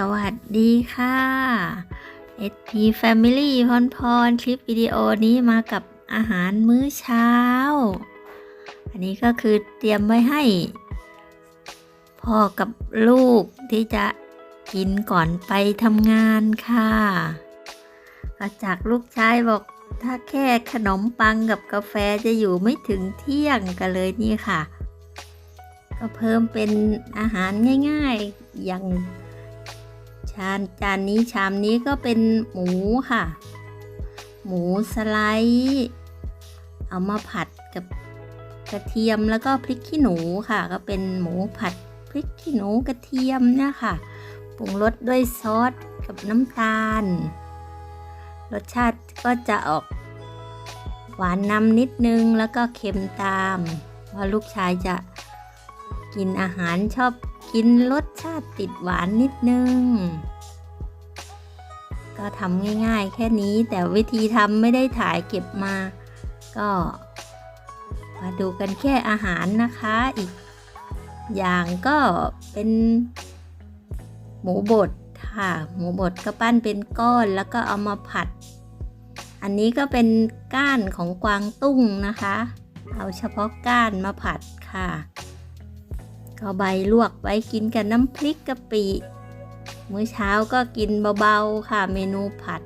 สวัสดีค่ะ SP Family พรพรคลิปวิดีโอนี้มากับอาหารมื้อเช้า อันนี้ก็คือเตรียมไว้ให้ พ่อกับลูกที่จะกินก่อนไปทำงานค่ะก็จากลูกชายบอกถ้าแค่ขนมปังกับกาแฟจะอยู่ไม่ถึงเที่ยงกันเลยนี่ค่ะ ก็เพิ่มเป็นอาหารง่าย ๆ อย่าง ชานจานนี้ชามนี้ก็เป็นหมูค่ะ หมูสไลด์เอามาผัดกับกระเทียมแล้วก็พริกขี้หนูค่ะ ก็เป็นหมูผัดพริกขี้หนูกระเทียมเนี่ยค่ะปรุงรสด้วยซอสกับน้ำตาล รสชาติก็จะออกหวานนำนิดนึงแล้วก็เค็มตาม เพราะลูกชายจะกินอาหารชอบ กินรสชาติติดหวานนิดนึง ก็ทำง่ายๆ แค่นี้แต่วิธีทำไม่ได้ถ่ายเก็บมา ก็มาดูกันแค่อาหารนะคะอีก อย่างก็เป็นหมูบดค่ะ หมูบดก็ปั้นเป็นก้อนแล้วก็เอามาผัด อันนี้ก็เป็นก้านของกวางตุ้งนะคะ เอาเฉพาะก้านมาผัดค่ะ ก็ใบลวกไว้กินกับน้ำพริกกะปิ มื้อเช้าก็กินเบาๆค่ะเมนูผัด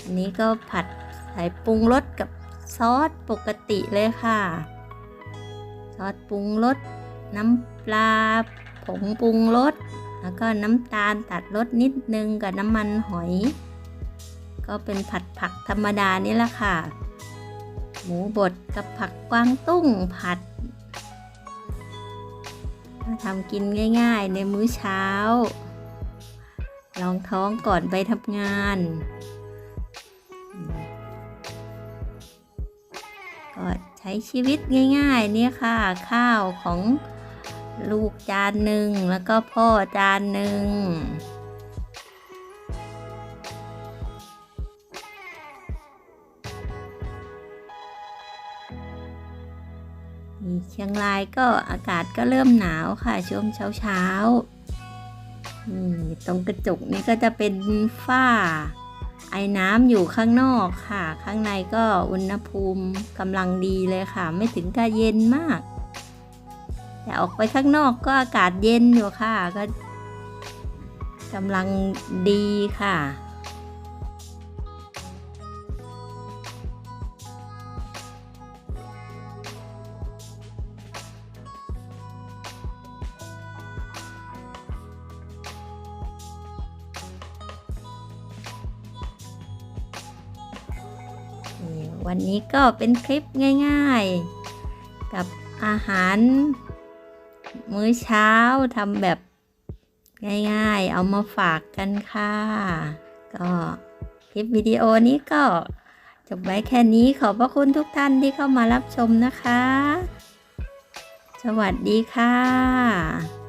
อันนี้ก็ผัดใส่ปรุงรสกับซอสปกติเลยค่ะ ซอสปรุงรสน้ำปลาผงปรุงรสแล้วก็น้ำตาลตัดรสนิดนึงกับน้ำมันหอย ก็เป็นผัดผักธรรมดานี่แหละค่ะ หมูบดกับผักกวางตุ้งผัด ทำกินง่าย ๆ ในมื้อเช้าลองท้องก่อนไปทำงาน ก็ใช้ชีวิตง่าย ๆ เนี่ยค่ะ ข้าวของลูกจานหนึ่งแล้วก็พ่อจานหนึ่ง นี่เชียงรายก็อากาศก็เริ่มหนาวค่ะ ช่วงเช้าเช้านี่ตรงกระจกนี้ก็จะเป็นฝ้า ไอ้น้ำอยู่ข้างนอกค่ะ ข้างในก็อุณหภูมิกำลังดีเลยค่ะ ไม่ถึงกับเย็นมาก แต่ออกไปข้างนอกก็อากาศเย็นอยู่ค่ะก็กำลังดีค่ะ วันนี้ก็เป็นคลิปง่ายๆ กับอาหาร มื้อเช้าทำแบบง่ายๆ เอามาฝากกันค่ะ ก็คลิปวิดีโอนี้ก็จบไว้แค่นี้ขอบพระคุณทุกท่านที่เข้ามารับชมนะคะ สวัสดีค่ะ